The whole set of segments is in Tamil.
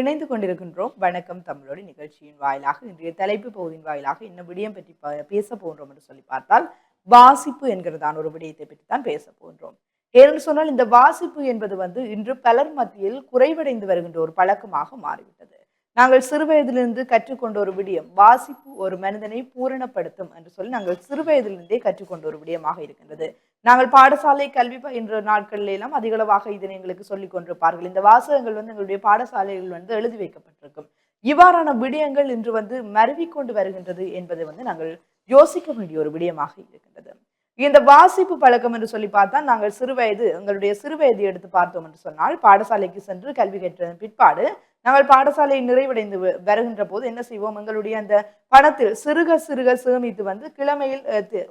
இணைந்து கொண்டிருக்கின்றோம். வணக்கம் தமிழோடு நிகழ்ச்சியின் வாயிலாக இன்றைய தலைப்பு பகுதியின் வாயிலாக என்ன விடயம் பற்றி பேச போன்றோம் என்று சொல்லி பார்த்தால் வாசிப்பு என்கிறதான ஒரு விடயத்தை பற்றி தான் பேச போன்றோம் ஏன்னு சொன்னால் இந்த வாசிப்பு என்பது வந்து இன்று பலர் மத்தியில் குறைவடைந்து வருகின்ற ஒரு பழக்கமாக மாறிவிட்டது. நாங்கள் சிறுவயதிலிருந்து கற்றுக்கொண்ட ஒரு விடயம் வாசிப்பு ஒரு மனிதனை பூரணப்படுத்தும் என்று சொல்லி நாங்கள் சிறுவயதிலிருந்தே கற்றுக்கொண்ட ஒரு விடயமாக இருக்கின்றது. நாங்கள் பாடசாலை கல்வி பயின்ற நாட்களில் எல்லாம் அதிகளவாக இதனை எங்களுக்கு சொல்லிக் கொண்டிருப்பார்கள். இந்த வாசகங்கள் வந்து எங்களுடைய பாடசாலைகள் வந்து எழுதி வைக்கப்பட்டிருக்கும். இவ்வாறான விடயங்கள் இன்று வந்து மருவிக்கொண்டு வருகின்றது என்பதை வந்து நாங்கள் யோசிக்க வேண்டிய ஒரு விடயமாக இருக்கின்றது. இந்த வாசிப்பு பழக்கம் என்று சொல்லி பார்த்தா நாங்கள் சிறுவயது எங்களுடைய சிறுவயது எடுத்து பார்த்தோம் என்று சொன்னால் பாடசாலைக்கு சென்று கல்வி கற்ற பிற்பாடு நாங்கள் பாடசாலை நிறைவடைந்து வருகின்ற போது என்ன செய்வோம்? எங்களுடைய அந்த பணத்தில் சிறுக சிறுக சேமித்து வந்து கிழமையில்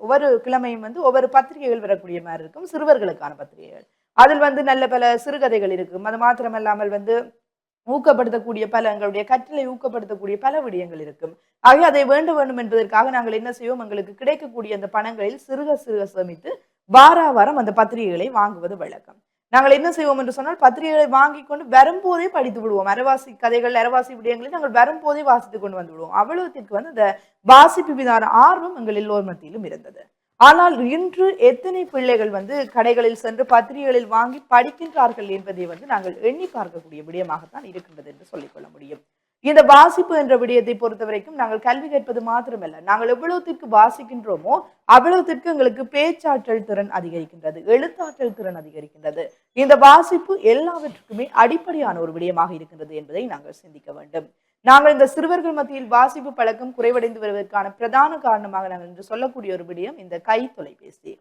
ஒவ்வொரு கிழமையும் வந்து ஒவ்வொரு பத்திரிகைகள் வரக்கூடிய மாதிரி இருக்கும் சிறுவர்களுக்கான பத்திரிகைகள். அதில் வந்து நல்ல பல சிறுகதைகள் இருக்கும். அது மாத்திரமல்லாமல் வந்து ஊக்கப்படுத்தக்கூடிய பல எங்களுடைய கற்றலை ஊக்கப்படுத்தக்கூடிய பல விடயங்கள் இருக்கும். ஆகவே அதை வேண்டும் வேண்டும் என்பதற்காக நாங்கள் என்ன செய்வோம்? எங்களுக்கு கிடைக்கக்கூடிய அந்த பணங்களில் சிறுக சிறுக சேமித்து வார வாரம் அந்த பத்திரிகைகளை வாங்குவது வழக்கம். நாங்கள் என்ன செய்வோம் என்று சொன்னால் பத்திரிகைகளை வாங்கி கொண்டு வரும்போதே படித்து விடுவோம். அரவாசி கதைகள் அரவாசி விடயங்களை நாங்கள் வரும்போதே வாசித்து கொண்டு வந்து விடுவோம். அவ்வளவுத்திற்கு வந்து இந்த வாசிப்பு மீதான ஆர்வம் எங்கள் எல்லோர் மத்தியிலும் இருந்தது. ஆனால் இன்று எத்தனை பிள்ளைகள் வந்து கடைகளில் சென்று பத்திரிகைகளில் வாங்கி படிக்கின்றார்கள் என்பதை வந்து நாங்கள் எண்ணி பார்க்கக்கூடிய விடயமாகத்தான் இருக்கின்றது என்று சொல்லிக்கொள்ள முடியும். இந்த வாசிப்பு என்ற விடயத்தை பொறுத்த வரைக்கும் நாங்கள் கல்வி கற்பது மாத்திரமல்ல. நாங்கள் எவ்வளவுத்திற்கு வாசிக்கின்றோமோ அவ்வளவுத்திற்கு எங்களுக்கு பேச்சாற்றல் திறன் அதிகரிக்கின்றது எழுத்தாற்றல் திறன் அதிகரிக்கின்றது. இந்த வாசிப்பு எல்லாவற்றுக்குமே அடிப்படையான ஒரு விடயமாக இருக்கின்றது என்பதை நாங்கள் சிந்திக்க வேண்டும். நாங்கள் இந்த சிறுவர்கள் மத்தியில் வாசிப்பு பழக்கம் குறைவடைந்து வருவதற்கான பிரதான காரணமாக நாங்கள் இன்று சொல்லக்கூடிய ஒரு விடயம் இந்த கை தொலைபேசி.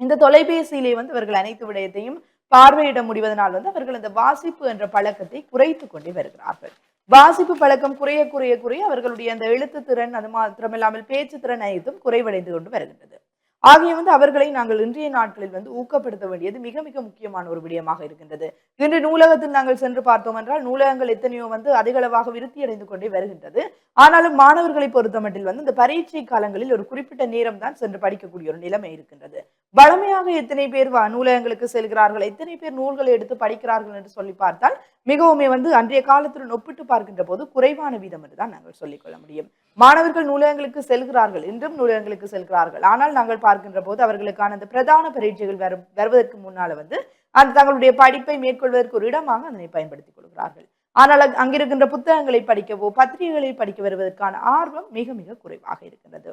இந்த தொலைபேசியிலே வந்து அவர்கள் அனைத்து விடயத்தையும் பார்வையிட முடிவதனால் வந்து அவர்கள் இந்த வாசிப்பு என்ற பழக்கத்தை குறைத்து கொண்டே வருகிறார்கள். வாசிப்பு பழக்கம் குறைய குறைய குறைய அவர்களுடைய அந்த எழுத்து திறன் அது மாத்திரமில்லாமல் பேச்சு திறன் அனைத்தும் குறைவடைந்து கொண்டு வருகின்றது. ஆகிய வந்து அவர்களை நாங்கள் இன்றைய நாட்களில் வந்து ஊக்கப்படுத்த வேண்டியது மிக மிக முக்கியமான ஒரு விடயமாக இருக்கின்றது. இன்று நூலகத்தில் நாங்கள் சென்று பார்த்தோம் என்றால் நூலகங்கள் எத்தனையோ வந்து அதிகளவாக விருத்தி அடைந்து கொண்டே வருகின்றது. ஆனாலும் மாணவர்களை பொறுத்தமட்டில் வந்து இந்த பரீட்சை காலங்களில் ஒரு குறிப்பிட்ட நேரம் தான் சென்று படிக்கக்கூடிய ஒரு நிலைமை இருக்கின்றது. வளமையாக எத்தனை பேர் நூலகங்களுக்கு செல்கிறார்கள் எத்தனை பேர் நூல்களை எடுத்து படிக்கிறார்கள் என்று சொல்லி பார்த்தால் மிகவுமே வந்து அன்றைய காலத்துடன் ஒப்பிட்டு பார்க்கின்ற போது குறைவான வீதம் என்றுதான் நாங்கள் சொல்லிக்கொள்ள முடியும். மாணவர்கள் நூலகங்களுக்கு செல்கிறார்கள் இன்றும் நூலகங்களுக்கு செல்கிறார்கள். ஆனால் நாங்கள் பார்க்கின்ற போது அவர்களுக்கான அந்த பிரதான பரீட்சைகள் வரும் வருவதற்கு முன்னால வந்து அந்த தங்களுடைய படிப்பை மேற்கொள்வதற்கு ஒரு இடமாக அதனை பயன்படுத்திக் கொள்கிறார்கள். ஆனால் அங்கிருக்கின்ற புத்தகங்களை படிக்கவோ பத்திரிகைகளை படிக்க வருவதற்கான ஆர்வம் மிக மிக குறைவாக இருக்கின்றது.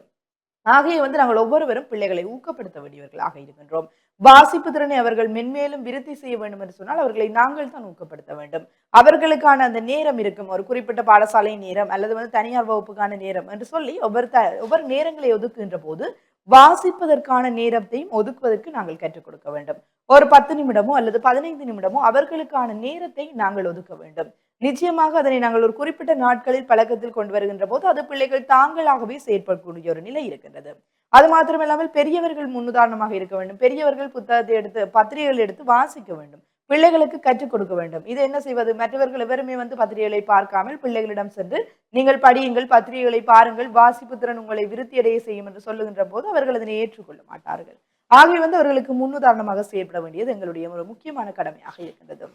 ஆகவே வந்து நாங்கள் ஒவ்வொருவரும் பிள்ளைகளை ஊக்கப்படுத்த வேண்டியவர்களாக இருக்கின்றோம். வாசிப்பு திறனை அவர்கள் மென்மேலும் விருத்தி செய்ய வேண்டும் என்று சொன்னால் அவர்களை நாங்கள் தான் ஊக்கப்படுத்த வேண்டும். அவர்களுக்கான அந்த நேரம் இருக்கும். ஒரு குறிப்பிட்ட பாடசாலை நேரம் அல்லது வந்து தனியார் வகுப்புக்கான நேரம் என்று சொல்லி ஒவ்வொரு த ஒவ்வொரு நேரங்களை ஒதுக்குகின்ற போது வாசிப்பதற்கான நேரத்தையும் ஒதுக்குவதற்கு நாங்கள் கற்றுக் கொடுக்க வேண்டும். ஒரு பத்து நிமிடமோ அல்லது பதினைந்து நிமிடமோ அவர்களுக்கான நேரத்தை நாங்கள் ஒதுக்க வேண்டும். நிச்சயமாக அதனை நாங்கள் ஒரு குறிப்பிட்ட நாட்களில் பழக்கத்தில் கொண்டு வருகின்ற போது அது பிள்ளைகள் தாங்களாகவே செயற்படக்கூடிய ஒரு நிலை இருக்கின்றது. அது மாத்திரமில்லாமல் பெரியவர்கள் முன்னுதாரணமாக இருக்க வேண்டும். பெரியவர்கள் புத்தகத்தை எடுத்து பத்திரிகைகள் எடுத்து வாசிக்க வேண்டும். பிள்ளைகளுக்கு கற்றுக் கொடுக்க வேண்டும். இது என்ன செய்வது? மற்றவர்கள் எவருமே வந்து பத்திரிகைகளை பார்க்காமல் பிள்ளைகளிடம் சென்று நீங்கள் படியுங்கள் பத்திரிகைகளை பாருங்கள் வாசிப்பு திறன் உங்களை விருத்தியடைய செய்யும் என்று சொல்லுகின்ற போது அவர்கள் அதனை ஏற்றுக்கொள்ள மாட்டார்கள். ஆகவே வந்து அவர்களுக்கு முன்னுதாரணமாக செயல்பட வேண்டியது எங்களுடைய ஒரு முக்கியமான கடமையாக இருக்கின்றது.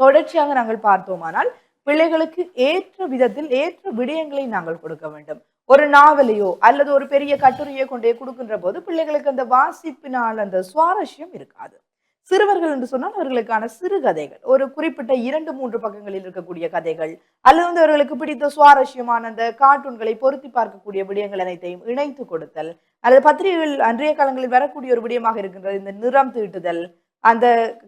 தொடர்ச்சியாக நாங்கள் பார்த்தோமானால் பிள்ளைகளுக்கு ஏற்ற விதத்தில் ஏற்ற விடயங்களை நாங்கள் கொடுக்க வேண்டும். ஒரு நாவலையோ அல்லது ஒரு பெரிய கட்டுரையோ கொண்டே கொடுக்கின்ற போது பிள்ளைகளுக்கு அந்த வாசிப்பினால் அந்த சுவாரஸ்யம் இருக்காது. சிறுவர்கள் என்று சொன்னால் அவர்களுக்கான சிறுகதைகள் ஒரு குறிப்பிட்ட இரண்டு மூன்று பக்கங்களில் இருக்கக்கூடிய கதைகள். அல்லது வந்து அவர்களுக்கு பிடித்த சுவாரஸ்யமான அந்த கார்ட்டூன்களை பொருத்தி பார்க்கக்கூடிய விடயங்கள் அனைத்தையும் இணைத்து கொடுத்தல். அல்லது பத்திரிகைகள் அன்றைய காலங்களில் வரக்கூடிய ஒரு விடயமாக இருக்கின்றது இந்த நிறம் தீட்டுதல். அந்த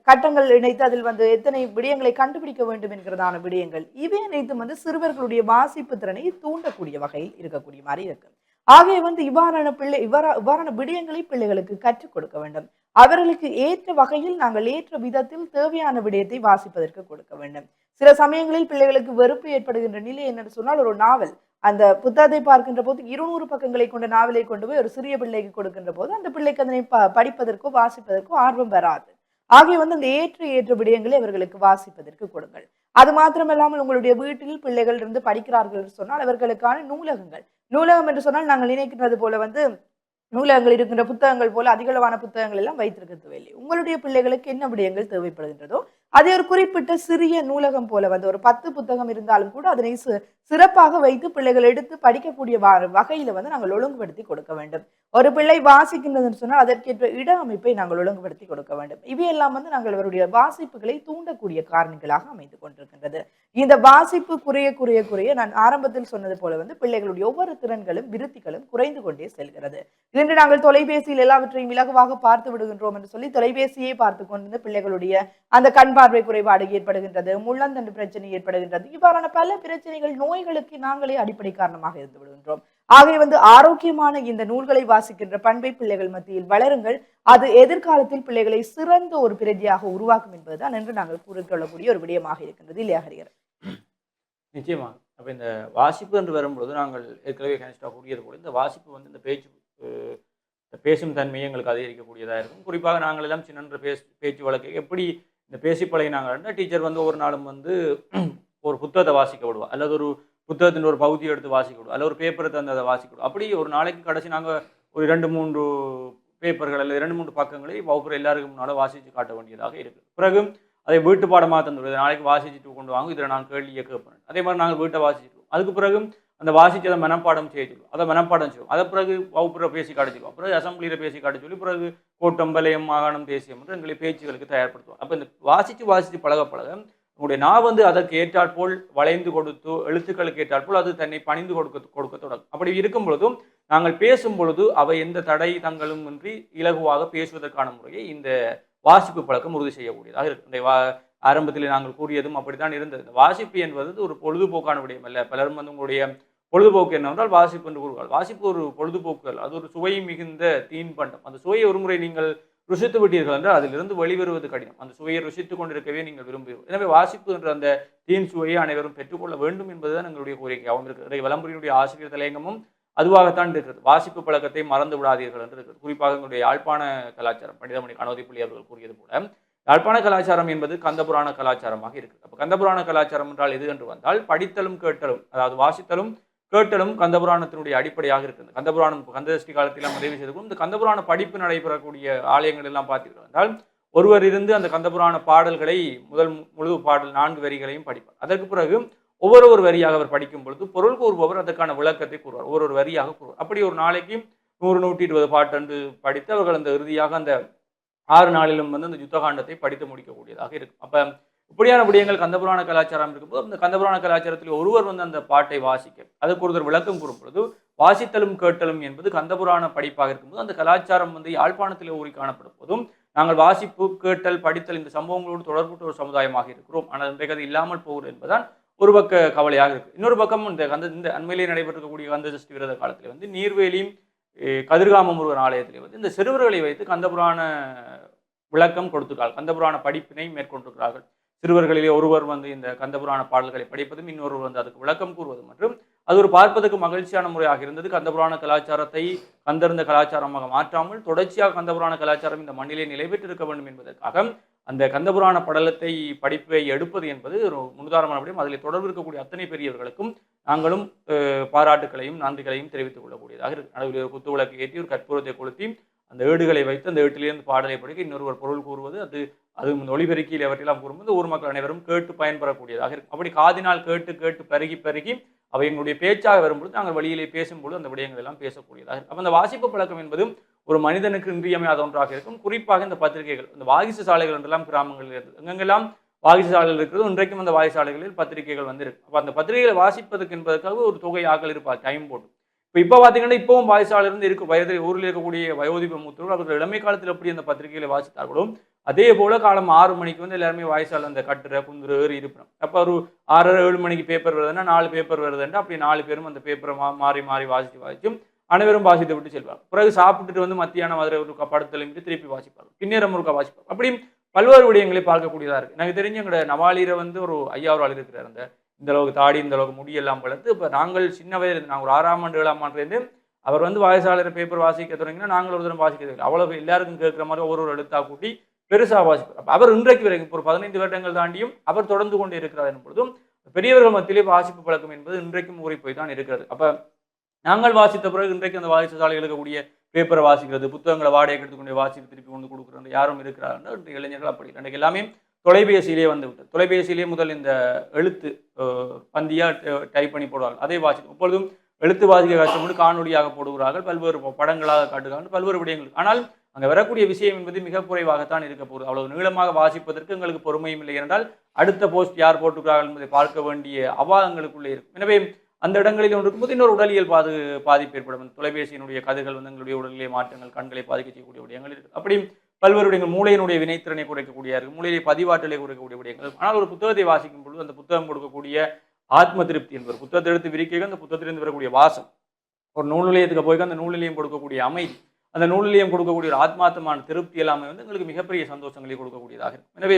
கட்டங்கள் இணைத்து அதில் வந்து எத்தனை விடயங்களை கண்டுபிடிக்க வேண்டும் என்கிறதான விடயங்கள். இவை அனைத்தும் வந்து சிறுவர்களுடைய வாசிப்பு திறனை தூண்டக்கூடிய வகையில் இருக்கக்கூடிய மாதிரி இருக்கு. ஆகிய வந்து இவ்வாறான பிள்ளை இவ்வாறா இவ்வாறான விடயங்களை பிள்ளைகளுக்கு கற்றுக் கொடுக்க வேண்டும். அவர்களுக்கு ஏற்ற வகையில் நாங்கள் ஏற்ற விதத்தில் தேவையான விடயத்தை வாசிப்பதற்கு கொடுக்க வேண்டும். சில சமயங்களில் பிள்ளைகளுக்கு வெறுப்பு ஏற்படுகின்ற நிலை என்னன்னு சொன்னால் ஒரு நாவல். அந்த புத்தகத்தை பார்க்கின்ற போது இருநூறு பக்கங்களை கொண்ட நாவலை கொண்டு போய் ஒரு சிறிய பிள்ளைக்கு கொடுக்கின்ற போது அந்த பிள்ளைக்கு அதனை ப- படிப்பதற்கோ வாசிப்பதற்கோ ஆர்வம் வராது. ஆகிய வந்து அந்த ஏற்ற ஏற்ற விடயங்களை அவர்களுக்கு வாசிப்பதற்கு கொடுங்கள். அது மாத்திரமல்லாமல் உங்களுடைய வீட்டில் பிள்ளைகள் இருந்து படிக்கிறார்கள் என்று சொன்னால் அவர்களுக்கான நூலகங்கள் நூலகம் என்று சொன்னால் நாங்கள் நினைக்கின்றது போல வந்து நூலகங்கள் இருக்கின்ற புத்தகங்கள் போல அதிகளவான புத்தகங்கள் எல்லாம் வைத்திருக்கிறது இல்லை உங்களுடைய பிள்ளைகளுக்கு என்ன விடயங்கள் தேவைப்படுகின்றதோ அதே ஒரு குறிப்பிட்ட சிறிய நூலகம் போல வந்து ஒரு பத்து புத்தகம் இருந்தாலும் கூட அதனை சிறப்பாக வைத்து பிள்ளைகள் எடுத்து படிக்கக்கூடிய வகையில வந்து நாங்கள் ஒழுங்குபடுத்தி கொடுக்க வேண்டும். ஒரு பிள்ளை வாசிக்கின்றதுன்னு சொன்னால் அதற்கேற்ற இட அமைப்பை நாங்கள் ஒழுங்குபடுத்தி கொடுக்க வேண்டும். இவையெல்லாம் வந்து நாங்கள் அவருடைய வாசிப்புகளை தூண்டக்கூடிய காரணிகளாக அமைந்து கொண்டிருக்கின்றது. இந்த வாசிப்பு குறைய குறைய குறைய நான் ஆரம்பத்தில் சொன்னது போல வந்து பிள்ளைகளுடைய ஒவ்வொரு திறன்களும் விருத்திகளும் குறைந்து கொண்டே செல்கிறது. இன்று நாங்கள் தொலைபேசியில் எல்லாவற்றையும் இலகுவாக பார்த்து விடுகின்றோம் என்று சொல்லி தொலைபேசியை பார்த்து கொண்டிருந்த பிள்ளைகளுடைய அந்த கண் பார்வை குறைபாடு ஏற்படுகின்றது முள்ளந்தண்டு பிரச்சனை ஏற்படுகின்றது இவ்வாறான பல பிரச்சனைகள் நோய்களுக்கு நாங்களே அடிப்படை காரணமாக இருந்து விடுகின்றோம். ஆகவே வந்து ஆரோக்கியமான இந்த நூல்களை வாசிக்கின்ற பண்பை பிள்ளைகள் மத்தியில் வளருங்கள். அது எதிர்காலத்தில் பிள்ளைகளை சிறந்த ஒரு பிரதியாக உருவாக்கும் என்பதுதான் என்று நாங்கள் கூறிக்கொள்ளக்கூடிய ஒரு விடயமாக இருக்கின்றது. இல்லையா ஹரிகர் நிச்சயமாக அப்போ இந்த வாசிப்பு என்று வரும்பொழுது நாங்கள் ஏற்கனவே கனிஷ்டா கூறியது போல இந்த வாசிப்பு வந்து இந்த பேச்சு பேசும் தன்மையை எங்களுக்கு அதிகரிக்கக்கூடியதாக இருக்கும். குறிப்பாக நாங்கள் எல்லாம் சின்ன பேச்சு பேச்சு வழக்கு எப்படி இந்த பேசி பழகினாங்கன்னா டீச்சர் வந்து ஒவ்வொரு நாளும் வந்து ஒரு புத்தகத்தை வாசிக்க விடுவா. அல்லது ஒரு புத்தகத்தின் ஒரு பகுதியை எடுத்து வாசிக்க விடுவோம் அல்லது ஒரு பேப்பரை தந்து அதை வாசிக்க விடுவோம் அப்படி ஒரு நாளைக்கு கடைசி நாங்கள் ஒரு ரெண்டு மூன்று பேப்பர்கள் அல்லது இரண்டு மூன்று பக்கங்களை வகுப்புற எல்லாருக்கும் முன்னால் வாசித்து காட்ட வேண்டியதாக இருக்குது பிறகு அதை வீட்டு பாடமாக தந்துவிடுது நாளைக்கு வாசிச்சுட்டு கொண்டு வாங்க. இதில் நான் கேள்வியை கேட்பேன் அதே மாதிரி நாங்கள் வீட்டை வாசிச்சுட்டு அதுக்கு பிறகு அந்த வாசிச்சதை மனப்பாடம் செய்திருவோம் அதை மனப்பாடம் செய்வோம். அதை பிறகு வகுப்புற பேசி காட்டிச்சிருவோம் பிறகு அசம்பிளியில் பேசி காட்ட சொல்லி பிறகு கோட்டம் வலயம் மாகாணம் தேசியம் என்று எங்களை பேச்சுகளுக்கு தயார்படுத்துவோம். அப்போ இந்த வாசித்து வாசித்து பழக பழக உங்களுடைய நான் வந்து அதற்கு ஏற்றாற்போல் வளைந்து கொடுத்து எழுத்துக்களுக்கு ஏற்றாற்போல் அது தன்னை பணிந்து கொடுக்க கொடுக்க தொடங்கும். அப்படி இருக்கும் பொழுதும் நாங்கள் பேசும் பொழுது அவை எந்த தடை தங்களும் இன்றி இலகுவாக பேசுவதற்கான முறையை இந்த வாசிப்பு பழக்கம் உறுதி செய்யக்கூடியதாக இருக்கு. இந்த வா ஆரம்பத்தில் நாங்கள் கூறியதும் அப்படித்தான் இருந்தது. இந்த வாசிப்பு என்பது ஒரு பொழுதுபோக்கான விடயம் அல்ல. பலரும் வந்து உங்களுடைய பொழுதுபோக்கு என்னவென்றால் வாசிப்பு என்று கூறுவார்கள். வாசிப்பு ஒரு பொழுதுபோக்கு அல்ல அது ஒரு சுவை மிகுந்த தீன்பண்டம். அந்த சுவையை ஒருமுறை நீங்கள் ருசித்து விட்டீர்கள் என்றால் அதிலிருந்து வெளிவருவது கடினம். அந்த சுவையை ருசித்துக் கொண்டிருக்கவே நீங்கள் விரும்புகிறோம் எனவே வாசிப்பு என்ற அந்த தீன் சுவையை அனைவரும் பெற்றுக்கொள்ள வேண்டும் என்பதுதான் எங்களுடைய கோரிக்கையாகவும் இருக்கிறது. வலம்புரியினுடைய ஆசிரியர் தலையங்கமும் அதுவாகத்தான் இருக்கிறது. வாசிப்பு பழக்கத்தை மறந்து விடாதீர்கள் என்று இருக்கிறது. குறிப்பாக எங்களுடைய யாழ்ப்பாண கலாச்சாரம் பண்டிதமணி கணவதிப்பள்ளி அவர்கள் கூறியது போல யாழ்ப்பாண கலாச்சாரம் என்பது கந்தபுராண கலாச்சாரமாக இருக்குது அப்போ கந்தபுராண கலாச்சாரம் என்றால் எது என்று வந்தால் படித்தலும் கேட்டலும் அதாவது வாசித்தலும் கேட்டலும் கந்தபுராணத்தினுடைய அடிப்படையாக இருக்குது கந்தபுராணம் கந்ததஷ்டி காலத்திலாம் உதவி செய்து இந்த கந்தபுராண படிப்பு நடைபெறக்கூடிய ஆலயங்கள் எல்லாம் பார்த்தீர்கள் என்றால் ஒருவர் இருந்து அந்த கந்தபுராண பாடல்களை முதல் முழு பாடல் நான்கு வரிகளையும் படிப்பார். அதற்கு பிறகு ஒவ்வொரு ஒரு வரியாக அவர் படிக்கும் பொழுது பொருள் கூறுபவர் அதற்கான விளக்கத்தை கூறுவார். ஒரு ஒரு வரியாக கூறுவார். அப்படி ஒரு நாளைக்கு நூறு நூற்றி இருபது பாட்டு படித்து அவர்கள் அந்த இறுதியாக அந்த ஆறு நாளிலும் வந்து அந்த யுத்தகாண்டத்தை படித்து முடிக்கக்கூடியதாக இருக்கும். அப்போ இப்படியான விடயங்கள் கந்தபுராண கலாச்சாரம் இருக்கும்போது அந்த கந்தபுராண கலாச்சாரத்தில் ஒருவர் வந்து அந்த பாட்டை வாசிக்க அதுக்கு ஒருத்தர் விளக்கம் கூறும் பொழுது வாசித்தலும் கேட்டலும் என்பது கந்தபுராண படிப்பாக இருக்கும்போது அந்த கலாச்சாரம் வந்து யாழ்ப்பாணத்தில் ஊறி காணப்படும் போதும் நாங்கள் வாசிப்பு கேட்டல் படித்தல் இந்த சம்பவங்களோடு தொடர்புட்ட ஒரு சமுதாயமாக இருக்கிறோம். ஆனால் இன்றைக்கு அது இல்லாமல் போகிறது என்பதுதான் ஒரு பக்க கவலையாக இருக்கு. இன்னொரு பக்கம் இந்த கந்த இந்த அண்மையிலே நடைபெற்றக்கூடிய கந்த சஷ்டி விரத காலத்தில் வந்து நீர்வேலியும் கதிர்காம முருகன் ஆலயத்திலே வந்து இந்த சிறுவர்களை வைத்து கந்தபுராண விளக்கம் கொடுத்துருக்கார்கள். கந்தபுராண படிப்பினை மேற்கொண்டிருக்கிறார்கள். சிறுவர்களிலே ஒருவர் வந்து இந்த கந்தபுராண பாடல்களை படிப்பதும் இன்னொருவர் வந்து அதுக்கு விளக்கம் கூறுவதும் மற்றும் அது ஒரு பார்ப்பதற்கு மகிழ்ச்சியான முறையாக இருந்தது. கந்தபுராண கலாச்சாரத்தை கந்தர்ந்த கலாச்சாரமாக மாற்றாமல் தொடர்ச்சியாக கந்தபுராண கலாச்சாரம் இந்த மண்ணிலே நிலை பெற்றிருக்க வேண்டும் என்பதற்காக அந்த கந்தபுராண படலத்தை படிப்பை எடுப்பது என்பது ஒரு முன்னுதாரணமான விடயம் அதில் தொடர்பு இருக்கக்கூடிய அத்தனை பெரியவர்களுக்கும் நாங்களும் பாராட்டுகளையும் நன்றிகளையும் தெரிவித்துக் கொள்ளக்கூடியதாக இருக்கு. நடுவில் ஒரு குத்து விளக்கு ஏற்றி ஒரு கற்பூரத்தை கொளுத்தி அந்த ஏடுகளை வைத்து அந்த ஏட்டிலிருந்து பாடலை படிக்க இன்னொருவர் பொருள் கூறுவது அது அது இந்த ஒளிபெருக்கியில் எவற்றெல்லாம் கூறும்போது ஊர் மக்கள் அனைவரும் கேட்டு பயன்பெறக்கூடியதாக இருக்கும். அப்படி காதினால் கேட்டு கேட்டு பருகி பருகி அவை எங்களுடைய பேச்சாக வரும்பொழுது நாங்கள் வழியிலே பேசும்பொழுது அந்த விடயங்கள் எல்லாம் பேசக்கூடியதாக இருக்கும். அப்போ அந்த வாசிப்பு பழக்கம் என்பது ஒரு மனிதனுக்கு இன்றியமையாத ஒன்றாக இருக்கும். குறிப்பாக இந்த பத்திரிகைகள் இந்த வாகிசு சாலைகள் என்றெல்லாம் கிராமங்களில் இருந்து எங்கெங்கெல்லாம் வாகிசு சாலைகள் இருக்கிறது இன்றைக்கும் அந்த வாகிசாலைகளில் பத்திரிகைகள் வந்திருக்கு. அப்போ அந்த பத்திரிகைகளை வாசிப்பதற்கு என்பதற்காக ஒரு தொகை ஆக்கள் இருப்பார் டைம் போட்டு. இப்போ இப்போ பார்த்தீங்கன்னா இப்போவும் வாய்ஸாளர் இருந்து இருக்கு. வயது ஊரில் இருக்கக்கூடிய வயோதிப மூத்தர்கள் அவர்கள் இளமை காலத்தில் எப்படி அந்த பத்திரிகைகளை வாசித்தார்களோ அதே போல் காலம் ஆறு மணிக்கு வந்து எல்லாருமே வாய்ஸால் அந்த கட்டுரை குந்துரு ஏறி இருப்போம் அப்போ ஒரு ஆறரை ஏழு மணிக்கு பேப்பர் வருதுன்னா நாலு பேப்பர் வருதுன்னா அப்படி நாலு பேரும் அந்த பேப்பரை மா மாறி மாறி வாசித்து வாசிச்சும் அனைவரும் வாசித்து விட்டு செல்வார் பிறகு சாப்பிட்டுட்டு வந்து மத்தியானம் அதில் ஒரு படத்தில் திருப்பி வாசிப்பார் பின்னேரம் ஒருக்கா வாசிப்பார் அப்படி பல்வேறு விடயங்களை பார்க்கக்கூடியதாக இருக்குது எனக்கு தெரிஞ்சு எங்களோட நவாலியில் வந்து ஒரு ஐயாவது ஆள் இருக்கிறார் அந்த இந்த அளவுக்கு தாடி இந்த அளவுக்கு முடியெல்லாம் வளர்த்து இப்போ நாங்கள் சின்ன வயது நாங்கள் ஒரு ஆறாம் ஆண்டு ஏழாம் ஆண்டுலேருந்து அவர் வந்து வாயசாளர் பேப்பர் வாசிக்க தொடங்கினா நாங்கள் ஒரு தரம் வாசிக்கிறது அவ்வளோ எல்லாருக்கும் கேட்குற மாதிரி ஒரு ஒரு எழுத்தா கூட்டி பெருசாக வாசிப்பார் அவர் இன்றைக்கு வரைக்கும் ஒரு பதினைந்து வருடங்கள் தாண்டியும் அவர் தொடர்ந்து கொண்டு இருக்கிறார் என்பதும் பெரியவர்கள் மத்தியிலே வாசிப்பு பழக்கம் என்பது இன்றைக்கும் ஊறி போய் தான் இருக்கிறது. அப்ப நாங்கள் வாசித்த பிறகு இன்றைக்கு அந்த வாசித்த சாலை எழுதக்கூடிய பேப்பரை வாசிக்கிறது புத்தகங்களை வாடகை எடுத்துக்கொண்டு வாசிப்பு திருப்பி கொண்டு கொடுக்குறது யாரும் இருக்கிறார்கள் இன்றைய இளைஞர்கள் அப்படி இல்லை. இன்றைக்கு எல்லாமே தொலைபேசியிலே வந்து விட்டது. தொலைபேசியிலே முதல் இந்த எழுத்து பந்தியாக பந்தியா டைப் பண்ணி போடுவார்கள். அதை வாசிக்கும். இப்பொழுதும் எழுத்து வாசிக்க கஷ்டப்பட்டு காணொலியாக போடுகிறார்கள் பல்வேறு படங்களாக காட்டுகிறார்கள் பல்வேறு விடயங்கள். ஆனால் அங்கே வரக்கூடிய விஷயம் என்பது மிக குறைவாகத்தான் இருக்க போகுது. அவ்வளவு நீளமாக வாசிப்பதற்கு எங்களுக்கு பொறுமையும் இல்லை என்றால் அடுத்த போஸ்ட் யார் போட்டுக்கிறார்கள் என்பதை பார்க்க வேண்டிய அபாயங்களுக்குள்ளே இருக்கும். எனவே அந்த இடங்களில் ஒன்று இருக்கும்போது இன்னொரு உடலியல் பாது பாதிப்பு ஏற்படும். தொலைபேசியினுடைய கதிர்கள் வந்து எங்களுடைய உடலிலே மாற்றங்கள் கண்களை பாதிக்க செய்யக்கூடிய விடயங்கள் இருக்குது அப்படி பல்வேறு விடயங்கள் மூளையினுடைய வினைத்திறனை குறைக்கக்கூடிய இருக்கு மூளையை பதிவாற்றலை குறைக்கக்கூடிய விடயங்கள் ஆனால் ஒரு புத்தகத்தை வாசிக்கும் பொழுது அந்த புத்தகம் கொடுக்கக்கூடிய ஆத்ம திருப்தி என்பது புத்தகத்தை எடுத்து விரிக்க அந்த புத்தகத்திலிருந்து வரக்கூடிய வாசம். ஒரு நூல் நிலையத்துக்கு போய் அந்த நூல் நிலையம் கொடுக்கக்கூடிய அமைதி அந்த நூலிலையும் கொடுக்கக்கூடிய ஒரு ஆத்மாத்தமான திருப்தி எல்லாமே வந்து எங்களுக்கு மிகப்பெரிய சந்தோஷங்களை கொடுக்கக்கூடியதாக இருக்கும். எனவே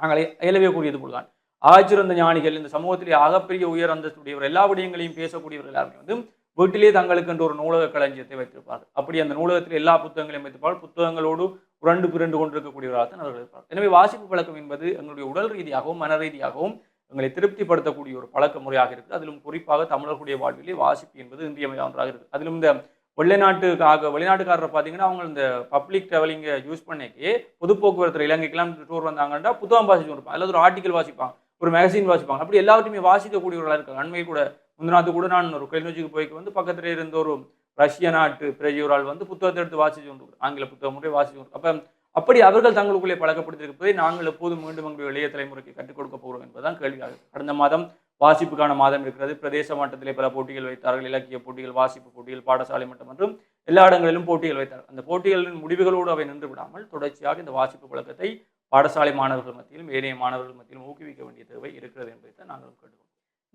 நாங்கள் இயலவே கூறியது போல்தான். ஆச்சிருந்த ஞானிகள் இந்த சமூகத்திலே ஆகப்பெரிய உயர் அந்தஸ்துடையவர் எல்லா விடயங்களையும் பேசக்கூடியவர்கள் எல்லாருமே வந்து வீட்டிலே தங்களுக்கு என்று ஒரு நூலக களஞ்சியத்தை வைத்திருப்பார்கள். அப்படி அந்த நூலகத்தில் எல்லா புத்தகங்களையும் வைத்திருப்பார்கள். புத்தகங்களோடு உரண்டு புரண்டு கொண்டிருக்கக்கூடியவர்களாக தான் அவர்கள் இருப்பார்கள். எனவே வாசிப்பு பழக்கம் என்பது எங்களுடைய உடல் ரீதியாகவும் மன ரீதியாகவும் எங்களை திருப்திப்படுத்தக்கூடிய ஒரு பழக்க முறையாக இருக்குது. அதிலும் குறிப்பாக தமிழர்களுடைய வாழ்விலே வாசிப்பு என்பது இன்றியமையாத ஒன்றாக இருக்குது. அதிலும் இந்த வெளிநாட்டுக்காக வெளிநாட்டுக்காரரை பார்த்தீங்கன்னா அவங்க இந்த பப்ளிக் ட்ராவலிங்கை யூஸ் பண்ணிக்கே பொது போக்குவரத்து இலங்கைக்கெல்லாம் டூர் வந்தாங்கன்னா புத்தகம் வாசிச்சு கொடுப்பாங்க அல்லது ஒரு ஆர்டிக்கல் வாசிப்பாங்க ஒரு மேகசின் வாசிப்பாங்க. அப்படி எல்லாவற்றையுமே வாசிக்கக்கூடியவர்களாக இருக்காங்க. அண்மையில் கூட முந்தினாத்து கூட நான் ஒரு கிளிநொச்சிக்கு போய்க்கு வந்து பக்கத்தில் இருந்த ஒரு ரஷ்ய நாட்டு பிரஜையோரால் வந்து புத்தகத்தை எடுத்து வாசிச்சு கொண்டு ஆங்கில புத்தகம் முறை வாசிச்சு கொண்டு அப்போ அப்படி அவர்கள் தங்களுக்குள்ளே பழக்கப்படுத்தியிருப்பதை நாங்கள் எப்போதும் மீண்டும் எங்களுடைய இளைய தலைமுறைக்கு கற்றுக் கொடுக்க போகிறோம் என்பதுதான் கேள்வியாக கடந்த மாதம் வாசிப்புக்கான மாதம் இருக்கிறது. பிரதேச மட்டத்திலே பல போட்டிகள் வைத்தார்கள். இலக்கிய போட்டிகள் வாசிப்பு போட்டிகள் பாடசாலை மட்டம் மற்றும் எல்லா இடங்களிலும் போட்டிகள் வைத்தார்கள். அந்த போட்டிகளின் முடிவுகளோடு அவை நின்று விடாமல் தொடர்ச்சியாக இந்த வாசிப்பு பழக்கத்தை பாடசாலை மாணவர்கள் மத்தியிலும் ஏனைய மாணவர்கள் மத்தியிலும் ஊக்குவிக்க வேண்டிய தேவை இருக்கிறது என்பதை தான் நாங்கள் கேட்டுக்கொள்கிறோம்.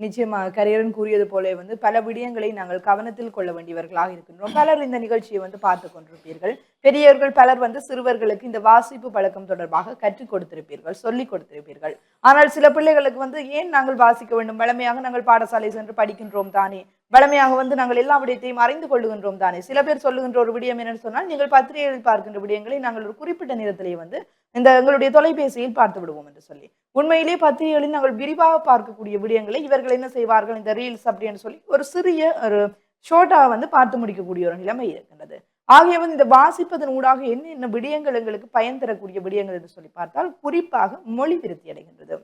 நிச்சயமாக கரியரன் கூறியது போல வந்து பல விடயங்களை நாங்கள் கவனத்தில் கொள்ள வேண்டியவர்களாக இருக்கின்றோம். பலர் இந்த நிகழ்ச்சியை வந்து பார்த்து கொண்டிருப்பீர்கள். பெரியவர்கள் பலர் வந்து சிறுவர்களுக்கு இந்த வாசிப்பு பழக்கம் தொடர்பாக கற்றுக் கொடுத்திருப்பீர்கள் சொல்லிக் கொடுத்திருப்பீர்கள். ஆனால் சில பிள்ளைகளுக்கு வந்து ஏன் நாங்கள் வாசிக்க வேண்டும்? வளமையாக நாங்கள் பாடசாலை சென்று படிக்கின்றோம் தானே. வளமையாக வந்து நாங்கள் எல்லா விடயத்தையும் அறிந்து கொள்ளுகின்றோம் தானே. சில பேர் சொல்லுகின்ற ஒரு விடயம் என்னன்னு சொன்னால் நீங்கள் பத்திரிகைகளில் பார்க்கின்ற விடயங்களை நாங்கள் ஒரு குறிப்பிட்ட நேரத்திலே வந்து இந்த எங்களுடைய தொலைபேசியில் பார்த்து விடுவோம் என்று சொல்லி. உண்மையிலே பத்திரிகைகளில் நாங்கள் விரிவாக பார்க்கக்கூடிய விடயங்களை இவர்கள் என்ன செய்வார்கள் இந்த ரீல்ஸ் அப்படின்னு சொல்லி ஒரு சிறிய ஒரு ஷோட்டா வந்து பார்த்து முடிக்கக்கூடிய ஒரு நிலைமை இருக்கின்றது. ஆகிய வந்து இந்த வாசிப்பதன் ஊடாக என்ன விடயங்கள் எங்களுக்கு பயன் தரக்கூடிய விடயங்கள் என்று சொல்லி பார்த்தால் குறிப்பாக மொழி விருத்தி அடைகின்றது.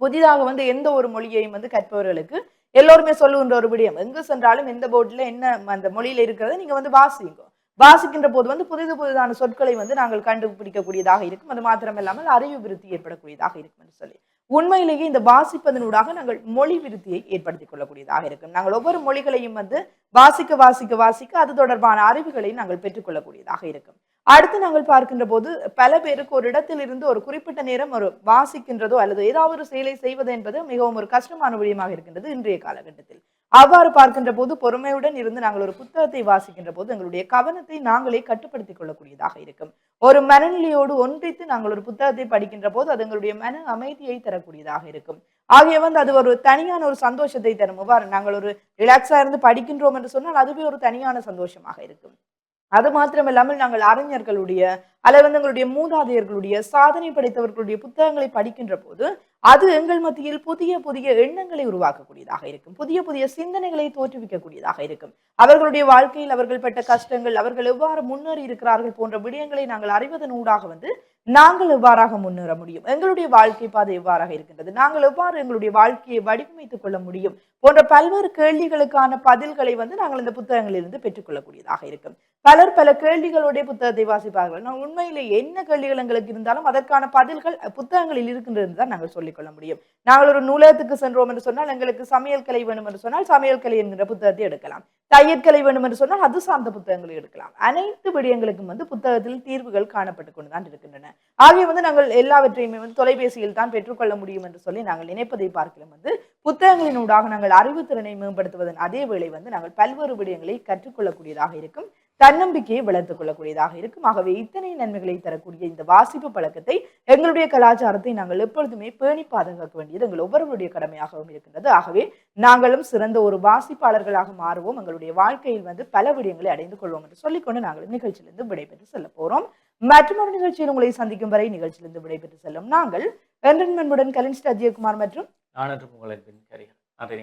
புதிதாக வந்து எந்த ஒரு மொழியையும் வந்து கற்பவர்களுக்கு எல்லோருமே சொல்லுகின்ற ஒரு விடயம். எங்கு சென்றாலும் எந்த போர்டில் என்ன அந்த மொழியில இருக்கிறத நீங்க வந்து வாசிங்க. வாசிக்கின்ற போது வந்து புதிது புதிதான சொற்களை வந்து நாங்கள் கண்டுபிடிக்கக்கூடியதாக இருக்கும். அது மாத்திரமில்லாமல் அறிவு விருத்தி ஏற்படக்கூடியதாக இருக்கும் என்று சொல்லி. உண்மையிலேயே இந்த வாசிப்பதனூடாக நாங்கள் மொழி விருத்தியை ஏற்படுத்திக் கொள்ளக்கூடியதாக இருக்கும். நாங்கள் ஒவ்வொரு மொழிகளையும் வந்து வாசிக்க வாசிக்க வாசிக்க அது தொடர்பான அறிவுகளை நாங்கள் பெற்றுக்கொள்ளக்கூடியதாக இருக்கும். அடுத்து நாங்கள் பார்க்கின்ற போது பல பேருக்கு ஒரு இடத்தில் இருந்து ஒரு குறிப்பிட்ட நேரம் ஒரு வாசிக்கின்றதோ அல்லது ஏதாவது ஒரு செயலை செய்வது என்பது மிகவும் ஒரு கஷ்டமான விடயமாக இருக்கின்றது இன்றைய காலகட்டத்தில். அவ்வாறு பார்க்கின்ற போது பொறுமையுடன் இருந்து நாங்கள் ஒரு புத்தகத்தை வாசிக்கின்ற போது எங்களுடைய கவனத்தை நாங்களே கட்டுப்படுத்திக் கொள்ளக்கூடியதாக இருக்கும். ஒரு மனநிலையோடு ஒன்றித்து நாங்கள் ஒரு புத்தகத்தை படிக்கின்ற போது அது எங்களுடைய மன அமைதியை தரக்கூடியதாக இருக்கும். ஆகிய வந்து அது ஒரு தனியான ஒரு சந்தோஷத்தை தரும். இவ்வாறு நாங்கள் ஒரு ரிலாக்ஸா இருந்து படிக்கின்றோம் என்று சொன்னால் அதுவே ஒரு தனியான சந்தோஷமாக இருக்கும். அது மாத்திரமில்லாமல் நாங்கள் அறிஞர்களுடைய அல்லது வந்து எங்களுடைய மூதாதையர்களுடைய சாதனை படைத்தவர்களுடைய புத்தகங்களை படிக்கின்ற போது அது எங்கள் மத்தியில் புதிய புதிய எண்ணங்களை உருவாக்கக்கூடியதாக இருக்கும். புதிய புதிய சிந்தனைகளை தோற்றுவிக்கக்கூடியதாக இருக்கும். அவர்களுடைய வாழ்க்கையில் அவர்கள் பட்ட கஷ்டங்கள் அவர்கள் எவ்வாறு முன்னேறி இருக்கிறார்கள் போன்ற விடயங்களை நாங்கள் அறிவதன் ஊடாக வந்து நாங்கள் எவ்வாறாக முன்னேற முடியும்? எங்களுடைய வாழ்க்கை பாதை எவ்வாறாக இருக்கின்றது? நாங்கள் எவ்வாறு எங்களுடைய வாழ்க்கையை வடிவமைத்துக் கொள்ள முடியும்? போன்ற பல்வேறு கேள்விகளுக்கான பதில்களை வந்து நாங்கள் இந்த புத்தகங்களிலிருந்து பெற்றுக்கொள்ளக்கூடியதாக இருக்கும். பலர் பல கேள்விகளுடைய புத்தகத்தை வாசிப்பார்கள். நான் உண்மையிலே என்ன கேள்விகள் எங்களுக்கு இருந்தாலும் அதற்கான பதில்கள் புத்தகங்களில் இருக்கின்றது தான் நாங்கள் சொல்லிக்கொள்ள முடியும். நாங்கள் ஒரு நூலகத்துக்கு சென்றோம் என்று சொன்னால் எங்களுக்கு சமையல் கலை வேணும் என்று சொன்னால் சமையல் கலை என்கிற புத்தகத்தை எடுக்கலாம். தையற்கலை வேணும் என்று சொன்னால் அது சார்ந்த புத்தகங்களை எடுக்கலாம். அனைத்து விடயங்களுக்கும் வந்து புத்தகத்தில் தீர்வுகள் காணப்பட்டு கொண்டுதான் இருக்கின்றன. ஆகிய வந்து நாங்கள் எல்லாவற்றையுமே வந்து தொலைபேசியில் தான் பெற்றுக்கொள்ள முடியும் என்று சொல்லி நாங்கள் நினைப்பதை பார்க்கலாம் வந்து புத்தகங்களின் ஊடாக நாங்கள் அறிவுத்திறனை மேம்படுத்துவதன் அதே வேளை வந்து நாங்கள் பல்வேறு விடயங்களை கற்றுக்கொள்ளக்கூடியதாக இருக்கும் தன்னம்பிக்கையை வளர்த்துக் கொள்ளக்கூடியதாக இருக்கும். ஆகவே இத்தனை நன்மைகளை தரக்கூடிய இந்த வாசிப்பு பழக்கத்தை எங்களுடைய கலாச்சாரத்தை நாங்கள் எப்பொழுதுமே பேணி பாதுகாக்க வேண்டியது எங்கள் ஒவ்வொருவருடைய கடமையாகவும் இருக்கின்றது. ஆகவே நாங்களும் சிறந்த ஒரு வாசிப்பாளர்களாக மாறுவோம். எங்களுடைய வாழ்க்கையில் வந்து பல விடயங்களை அடைந்து கொள்வோம் என்று சொல்லிக்கொண்டு நாங்கள் நிகழ்ச்சியிலிருந்து விடைபெற்று செல்ல மற்றும் ஒரு நிகழ்ச்சியில் உங்களை சந்திக்கும் வரை நிகழ்ச்சியிலிருந்து விடைபெற்று செல்லும். நாங்கள் என்றன்மன்புடன் கலின்ஸ்ட் அஜயகுமார் மற்றும் நானற்று உங்களின் கரிகள் நன்றி